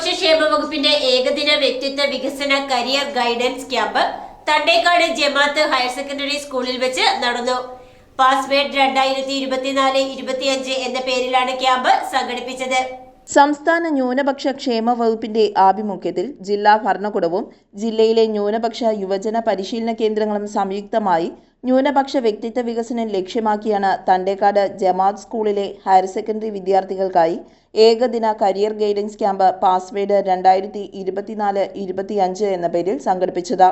ന്യൂനപക്ഷ ക്ഷേമ വകുപ്പിന്റെ ഏകദിന വ്യക്തിത്വ വികസന career guidance camp Thandekkad Jamath higher secondary സ്കൂളിൽ വെച്ച് നടന്നു. പാസ്വേഡ് രണ്ടായിരത്തി ഇരുപത്തിനാല് ഇരുപത്തിയഞ്ച് എന്ന പേരിലാണ് ക്യാമ്പ് സംഘടിപ്പിച്ചത്. സംസ്ഥാന ന്യൂനപക്ഷ ക്ഷേമ വകുപ്പിന്റെ ആഭിമുഖ്യത്തിൽ ജില്ലാ ഭരണകൂടവും ജില്ലയിലെ ന്യൂനപക്ഷ യുവജന പരിശീലന കേന്ദ്രങ്ങളും സംയുക്തമായി ന്യൂനപക്ഷ വ്യക്തിത്വ വികസനം ലക്ഷ്യമാക്കിയാണ് തണ്ടേക്കാട് ജമാഅത്ത് സ്കൂളിലെ ഹയർ സെക്കൻഡറി വിദ്യാർത്ഥികൾക്കായി ഏകദിന കരിയർ ഗൈഡൻസ് ക്യാമ്പ് പാസ്വേഡ് രണ്ടായിരത്തി ഇരുപത്തിനാല് ഇരുപത്തിയഞ്ച് എന്ന പേരിൽ സംഘടിപ്പിച്ചത്.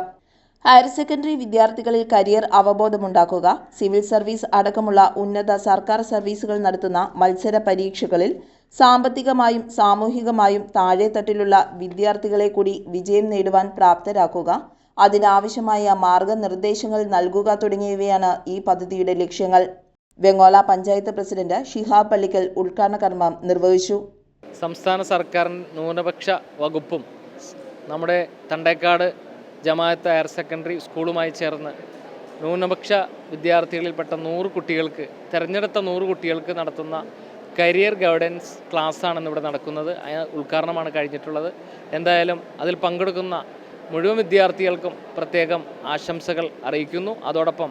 ഹയർ സെക്കൻഡറി വിദ്യാർത്ഥികളിൽ കരിയർ അവബോധമുണ്ടാക്കുക സിവിൽ സർവീസ് അടക്കമുള്ള ഉന്നത സർക്കാർ സർവീസുകൾ നടത്തുന്ന മത്സര പരീക്ഷകളിൽ സാമ്പത്തികമായും സാമൂഹികമായും താഴെത്തട്ടിലുള്ള വിദ്യാർത്ഥികളെ കൂടി വിജയം നേടുവാൻ പ്രാപ്തരാക്കുക അതിനാവശ്യമായ മാർഗനിർദ്ദേശങ്ങൾ നൽകുക തുടങ്ങിയവയാണ് ഈ പദ്ധതിയുടെ ലക്ഷ്യങ്ങൾ. വെങ്ങോല പഞ്ചായത്ത് പ്രസിഡന്റ് ഷിഹാബ് പള്ളിക്കൽ ഉദ്ഘാടന കർമ്മം നിർവഹിച്ചു. സംസ്ഥാന സർക്കാർ ന്യൂനപക്ഷ വകുപ്പും നമ്മുടെ തണ്ടേക്കാട് ജമാഅത്ത് ഹയർ സെക്കൻഡറി സ്കൂളുമായി ചേർന്ന് ന്യൂനപക്ഷ വിദ്യാർത്ഥികളിൽപ്പെട്ട നൂറ് കുട്ടികൾക്ക് തിരഞ്ഞെടുത്ത നൂറ് കുട്ടികൾക്ക് നടത്തുന്ന കരിയർ ഗൈഡൻസ് ക്ലാസ്സാണ് ഇവിടെ നടക്കുന്നത്. ഉദ്ഘാടനമാണ് കഴിഞ്ഞിട്ടുള്ളത്. എന്തായാലും അതിൽ പങ്കെടുക്കുന്ന മുഴുവൻ വിദ്യാർത്ഥികൾക്കും പ്രത്യേകം ആശംസകൾ അറിയിക്കുന്നു. അതോടൊപ്പം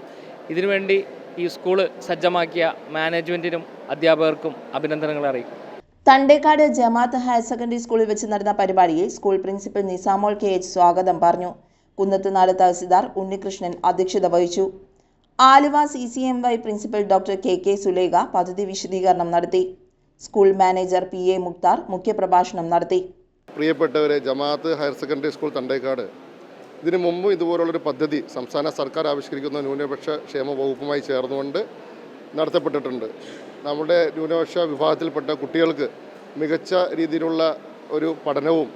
ഇതിനുവേണ്ടി ഈ സ്കൂൾ സജ്ജമാക്കിയ മാനേജ്മെന്റിനും അധ്യാപകർക്കും അഭിനന്ദനങ്ങൾ അറിയിക്കും തണ്ടേക്കാട് ജമാഅത്ത് ഹയർ സെക്കൻഡറി സ്കൂളിൽ വെച്ച് നടന്ന പരിപാടിയിൽ school principal Nisamol K H സ്വാഗതം പറഞ്ഞു. കുന്നത്തുനാട് തഹസിൽദാർ ഉണ്ണികൃഷ്ണൻ അധ്യക്ഷത വഹിച്ചു. Aluva C C M Y principal doctor K K Sulekha പദ്ധതി വിശദീകരണം നടത്തി. School manager P A Mukthar മുഖ്യപ്രഭാഷണം നടത്തി. പ്രിയപ്പെട്ടവരെ Jamaath higher secondary school Thandekkad. ഇതിനു മുമ്പും ഇതുപോലുള്ളൊരു പദ്ധതി സംസ്ഥാന സർക്കാർ ആവിഷ്കരിക്കുന്ന ന്യൂനപക്ഷ ക്ഷേമ വകുപ്പുമായി ചേർന്നുകൊണ്ട് നടത്തപ്പെട്ടിട്ടുണ്ട്. നമ്മുടെ ന്യൂനപക്ഷ വിഭാഗത്തിൽപ്പെട്ട കുട്ടികൾക്ക് മികച്ച രീതിയിലുള്ള ഒരു പഠനവും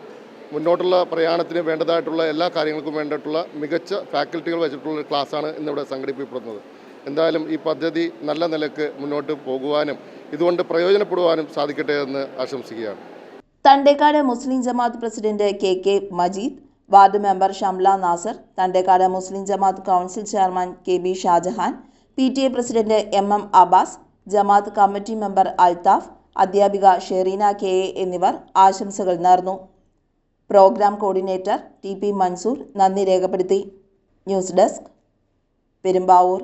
മുന്നോട്ടുള്ള പ്രയാണത്തിന് വേണ്ടതായിട്ടുള്ള എല്ലാ കാര്യങ്ങൾക്കും വേണ്ടിയിട്ടുള്ള മികച്ച ഫാക്കൽറ്റികൾ വെച്ചിട്ടുള്ള ക്ലാസ്സാണ് ഇന്നിവിടെ സംഘടിപ്പിക്കപ്പെടുന്നത്. എന്തായാലും ഈ പദ്ധതി നല്ല നിലയ്ക്ക് മുന്നോട്ട് പോകുവാനും ഇതുകൊണ്ട് പ്രയോജനപ്പെടുവാനും സാധിക്കട്ടെ എന്ന് ആശംസിക്കുകയാണ്. Thandekkad Muslim Jamaath president K K Majeed ward member Shamla Nasar Thandekkad Muslim Jamaath council chairman K B Shajahan P T A president M M Abbas Jamaath committee member Althaf അധ്യാപിക ഷെറീന കെ എ എന്നിവർ ആശംസകൾ നേർന്നു. Program coordinator T P Mansoor നന്ദി രേഖപ്പെടുത്തി. News desk Perumbavoor.